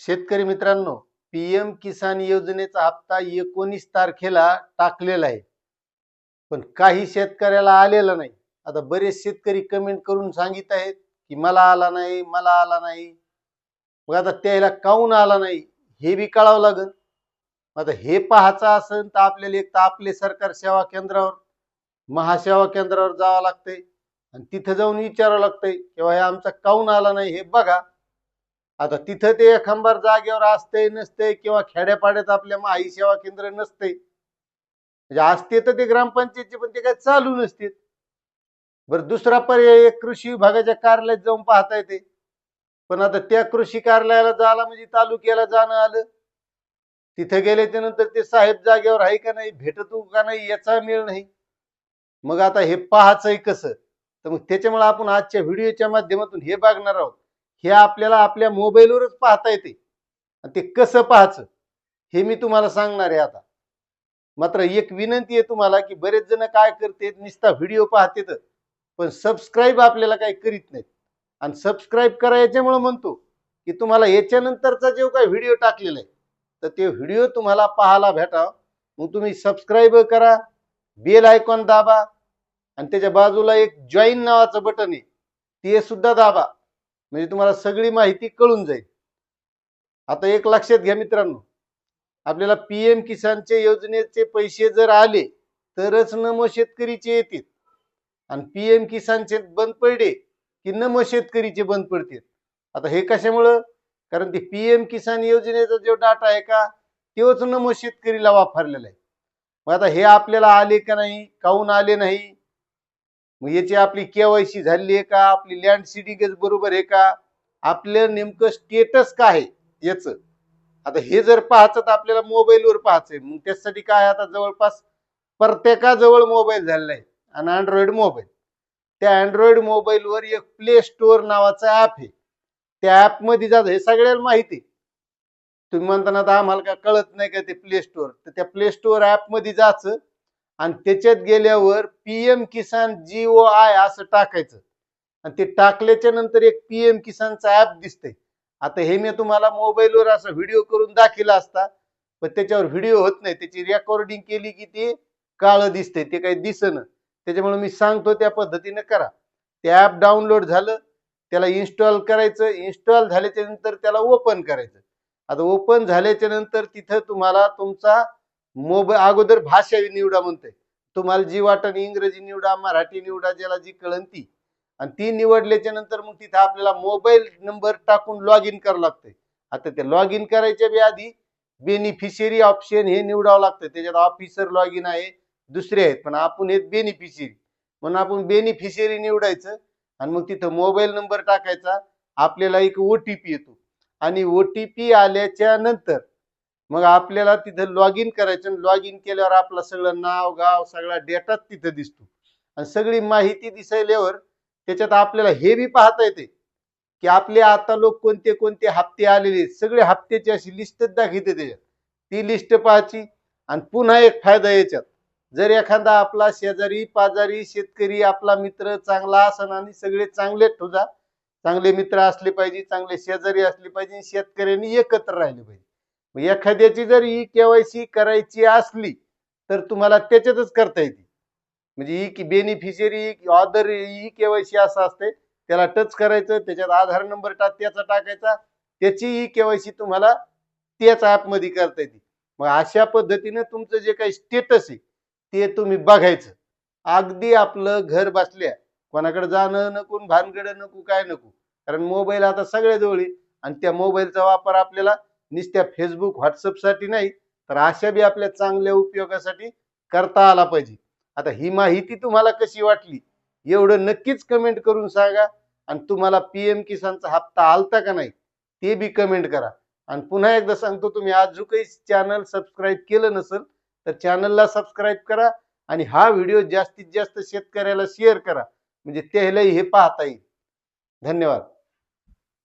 शेतकरी मित्रांनो पीएम किसान योजनेचा हप्ता एकोणीस तारखेला टाकलेला आहे. पण काही शेतकऱ्याला आलेला नाही. आता बरेच शेतकरी कमेंट करून सांगित आहेत की मला आला नाही मला आला नाही. मग आता त्याला काऊन आला नाही? हे बी कळावं लागेल आता हे पाहायचं असेल तर आपल्याला एक तर आपले सरकार सेवा केंद्रावर महासेवा केंद्रावर जावं लागतंय. आणि तिथं जाऊन विचारावं लागतंय किंवा हे आमचा काऊन आला नाही? हे बघा. आता तिथं ते एखांबार जागेवर असते नसते किंवा खेड्यापाड्यात आपल्या माही सेवा केंद्र नसते म्हणजे असते तर ते ग्रामपंचायतचे पण ते काय चालू नसते. बरं दुसरा पर्याय कृषी विभागाच्या कार्यालयात जाऊन पाहता येते. पण आता त्या कृषी कार्यालयाला जायला म्हणजे तालुक्याला जाणं आलं. तिथं गेल्याच्यानंतर ते साहेब जागेवर आहे का नाही भेटतो का नाही याचा मेळ नाही. मग आता हे पाहायचंय कसं? तर मग त्याच्यामुळे आपण आजच्या व्हिडिओच्या माध्यमातून हे बघणार आहोत. हे आपल्याला आपल्या मोबाईलवरच पाहता येते. आणि ते कसं पाहायचं? हे मी तुम्हाला सांगणार आहे आता. मात्र एक विनंती आहे तुम्हाला की बरेच जण काय करते नुसता व्हिडिओ पाहतेत पण सबस्क्राईब आपल्याला काही करीत नाहीत. आणि सबस्क्राईब करा याच्यामुळे म्हणतो की तुम्हाला याच्यानंतरचा जो काही व्हिडिओ टाकलेला आहे तर ते व्हिडिओ तुम्हाला पाहायला भेटावं मग तुम्ही सबस्क्राईब करा बेल आयकॉन दाबा आणि त्याच्या बाजूला एक जॉईन नावाचं बटन आहे ते सुद्धा दाबा. म्हणजे तुम्हाला सगळी माहिती कळून जाईल. आता एक लक्षात घ्या मित्रांनो. आपल्याला पीएम किसानच्या योजनेचे पैसे जर आले तरच नमो शेतकरीचे येतील. आणि पीएम किसानचे बंद पडले की नमो शेतकरीचे बंद पडतील. आता हे कशामुळं? कारण ते पीएम किसान योजनेचा जो डाटा आहे का तोच नमो शेतकरीला वापरलेला आहे. मग आता हे आपल्याला आले का नाही काऊन आले नाही? मग याची आपली केवायसी झाली आहे का? आपली लँड सिडिंग बरोबर आहे का? आपलं नेमकं स्टेटस काय आहे याच? आता हे जर पाहायचं तर आपल्याला मोबाईलवर पाहायचंय मग त्यासाठी काय आता जवळपास प्रत्येकाजवळ मोबाईल झालेला आहे. आणि अँड्रॉइड मोबाईल त्या अँड्रॉइड मोबाईलवर एक प्ले स्टोअर नावाचं ऍप आहे. त्या ऍपमध्ये जात हे सगळ्याला माहिती आहे. तुम्ही म्हणताना आता आम्हाला काय कळत नाही का ते प्ले स्टोअर तर त्या प्ले स्टोअर ऍपमध्ये जायचं. आणि त्याच्यात गेल्यावर पीएम किसान जीओ आय असं टाकायचं. आणि ते टाकल्याच्या नंतर एक पीएम किसानचा ऍप दिसतंय. आता हे मी तुम्हाला मोबाईलवर असा व्हिडिओ करून दाखिला असता पण त्याच्यावर व्हिडिओ होत नाही. त्याची रेकॉर्डिंग केली की ते काळं दिसतंय ते काही दिसणं. त्याच्यामुळे मी सांगतो त्या पद्धतीने करा. ते ऍप डाउनलोड झालं त्याला इन्स्टॉल करायचं. इन्स्टॉल झाल्याच्यानंतर त्याला ओपन करायचं. आता ओपन झाल्याच्यानंतर तिथं तुम्हाला तुमचा मोबाईल अगोदर भाषा निवडा म्हणते तुम्हाला जी वाटण इंग्रजी निवडा मराठी निवडा ज्याला जी कळन ती. आणि ती निवडल्याच्या नंतर मग तिथं आपल्याला मोबाईल नंबर टाकून लॉग इन करावं लागतंय. आता ते लॉग इन करायच्या बी आधी बेनिफिशियरी ऑप्शन हे निवडावं लागतं त्याच्यात ऑफिसर लॉग इन आहे दुसरे आहेत पण आपण हे बेनिफिशियरी म्हणून आपण बेनिफिशियरी निवडायचं आणि मग तिथं मोबाईल नंबर टाकायचा. आपल्याला एक ओ टी पी येतो. आणि ओ टी पी आल्याच्यानंतर मग आपल्याला तिथं लॉग इन करायचं लॉग इन केल्यावर आपलं सगळं नाव गाव सगळा डेटाच तिथे दिसतो. आणि सगळी माहिती दिसायल्यावर त्याच्यात आपल्याला हे बी पाहता येते की आपले आता लोक कोणते कोणते हप्ते आलेले सगळे हप्त्याची अशी लिस्टच दाखवते त्याच्यात. ती लिस्ट पाहायची आणि पुन्हा एक फायदा याच्यात. जर एखादा आपला शेजारी पाजारी शेतकरी आपला मित्र चांगला असन आणि सगळे चांगले ठुजा चांगले मित्र असले पाहिजे चांगले शेजारी असले पाहिजे शेतकऱ्यांनी एकत्र राहिले पाहिजे. मग एखाद्याची जर ई केवायसी करायची असली तर तुम्हाला त्याच्यातच करता येते. म्हणजे ई की बेनिफिशियरी ऑदर ई केवायसी असं असते त्याला टच करायचं त्याच्यात आधार नंबर टाक त्याचा टाकायचा त्याची ई केवायसी तुम्हाला त्याच ॲपमध्ये करता येते. मग अशा पद्धतीनं तुमचं जे काही स्टेटस आहे ते तुम्ही बघायचं. अगदी आपलं घर बसल्या कोणाकडे जाणं नको भानगड नको काय नको. कारण मोबाईल आता सगळ्याजवळ आहे आणि त्या मोबाईलचा वापर आपल्याला नुसत्या फेसबुक व्हॉट्सअपसाठी नाही तर अशा बी आपल्या चांगल्या उपयोगासाठी करता आला पाहिजे. आता ही माहिती तुम्हाला कशी वाटली? एवढं नक्कीच कमेंट करून सांगा. आणि तुम्हाला पीएम किसानचा हप्ता आलता का नाही ते बी कमेंट करा. आणि पुन्हा एकदा सांगतो तुम्ही आज जो काही चॅनल सबस्क्राईब केलं नसेल तर चॅनलला सबस्क्राईब करा आणि हा व्हिडिओ जास्तीत जास्त शेतकऱ्याला शेअर करा. म्हणजे त्यालाही हे पाहता येईल. धन्यवाद.